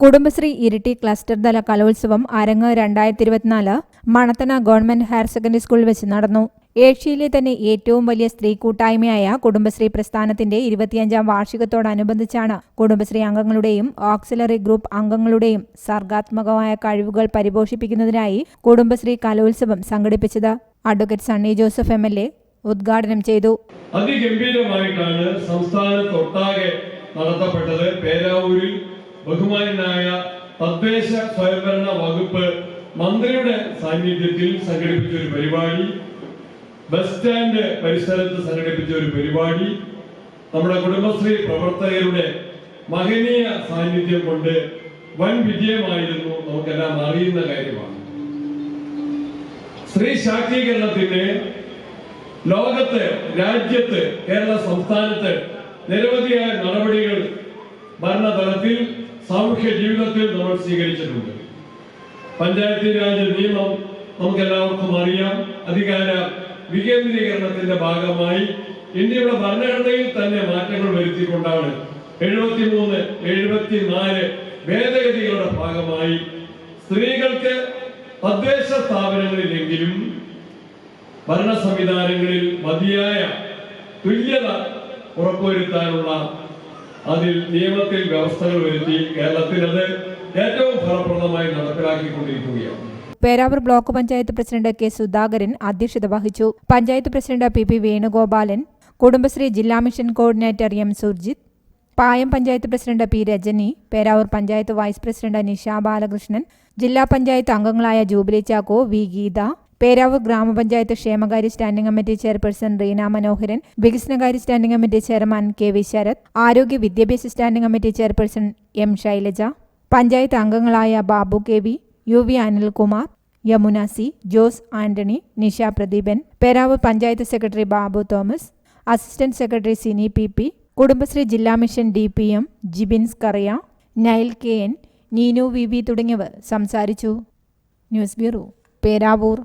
Kudumbashree Iritty cluster തല കലോത്സവം അരങ്ങ് രണ്ടായിരത്തി ഇരുപത്തിനാല് മണത്തണ ഗവൺമെന്റ് ഹയർ സെക്കൻഡറി സ്കൂളിൽ വെച്ച് നടന്നു. ഏഷ്യയിലെ തന്നെ ഏറ്റവും വലിയ സ്ത്രീ കൂട്ടായ്മയായ കുടുംബശ്രീ പ്രസ്ഥാനത്തിന്റെ ഇരുപത്തിയഞ്ചാം വാർഷികത്തോടനുബന്ധിച്ചാണ് കുടുംബശ്രീ അംഗങ്ങളുടെയും ഓക്സിലറി ഗ്രൂപ്പ് അംഗങ്ങളുടെയും സർഗാത്മകമായ കഴിവുകൾ പരിപോഷിപ്പിക്കുന്നതിനായി കുടുംബശ്രീ കലോത്സവം സംഘടിപ്പിച്ചത് advocate Sunny Joseph M L A ഉദ്ഘാടനം ചെയ്തു. അതിഗംഭീരമായിട്ടാണ് സംസ്ഥാനത്തൊട്ടാകെ നടത്തപ്പെട്ടത്. പേരാവൂരിൽ ബഹുമാനായ തദ്ദേശ സ്വയംഭരണ വകുപ്പ് മന്ത്രിയുടെ സാന്നിധ്യത്തിൽ സംഘടിപ്പിച്ച ഒരു പരിപാടി ബസ് സ്റ്റാൻഡ് പരിസരത്ത് സംഘടിപ്പിച്ച ഒരു പരിപാടി നമ്മുടെ കുടുംബശ്രീ പ്രവർത്തകരുടെ മഹനീയ സാന്നിധ്യം കൊണ്ട് വൻ വിജയമായിരുന്നു നമുക്കെല്ലാം അറിയുന്ന കാര്യമാണ്. സ്ത്രീ ശാക്തീകരണത്തിന് ലോകത്ത് രാജ്യത്ത് കേരള സംസ്ഥാനത്ത് നിരവധിയായ നടപടികൾ ഭരണതലത്തിൽ സാമൂഹ്യ ജീവിതത്തിൽ നമ്മൾ സ്വീകരിച്ചിട്ടുണ്ട്. പഞ്ചായത്ത് രാജ് നിയമം നമുക്ക് എല്ലാവർക്കും അറിയാം. അധികാര വികേന്ദ്രീകരണത്തിന്റെ ഭാഗമായി ഇന്ത്യയുടെ ഭരണഘടനയിൽ തന്നെ മാറ്റങ്ങൾ വരുത്തിക്കൊണ്ടാണ് എഴുപത്തിമൂന്ന് എഴുപത്തിനാല് ഭേദഗതികളുടെ ഭാഗമായി സ്ത്രീകൾക്ക് തദ്ദേശ സ്ഥാപനങ്ങളിലെങ്കിലും ഭരണ സംവിധാനങ്ങളിൽ മതിയായ തുല്യത ഉറപ്പുവരുത്താനുള്ള അതിൽ നിയമത്തിൽ വ്യവസ്ഥകൾ വരുത്തി കേരളത്തിൽ അത് ഏറ്റവും ഫലപ്രദമായി നടപ്പിലാക്കിക്കൊണ്ടിരിക്കുകയാണ്. Peravoor block panchayat president K Sudhakaran അധ്യക്ഷത വഹിച്ചു. Panchayat president P P Venugopalan Kudumbashree ജില്ലാ mission coordinator M Surjith Payam panchayat president P Rajani Peravoor panchayat vice president Nisha Balakrishnan ജില്ലാ പഞ്ചായത്ത് അംഗങ്ങളായ ജൂബിലി ചാക്കോ വി ഗീത പേരാവൂർ ഗ്രാമപഞ്ചായത്ത് ക്ഷേമകാര്യ standing committee chairperson Reena Manoharan വികസനകാര്യ standing committee chairman K V Sarath ആരോഗ്യ വിദ്യാഭ്യാസ standing committee chairperson M Shailaja panchayat അംഗങ്ങളായ Babu K V U V Anilkumar Yamuna C Jose Antony Nisha Pradeepan Peravoor panchayat secretary Babu Thomas assistant secretary Sini P P Kudumbashree ജില്ലാ mission D P M Jibins Kariya Nile K N Neenu V V തുടങ്ങിയവർ സംസാരിച്ചു. News bureau Peravoor.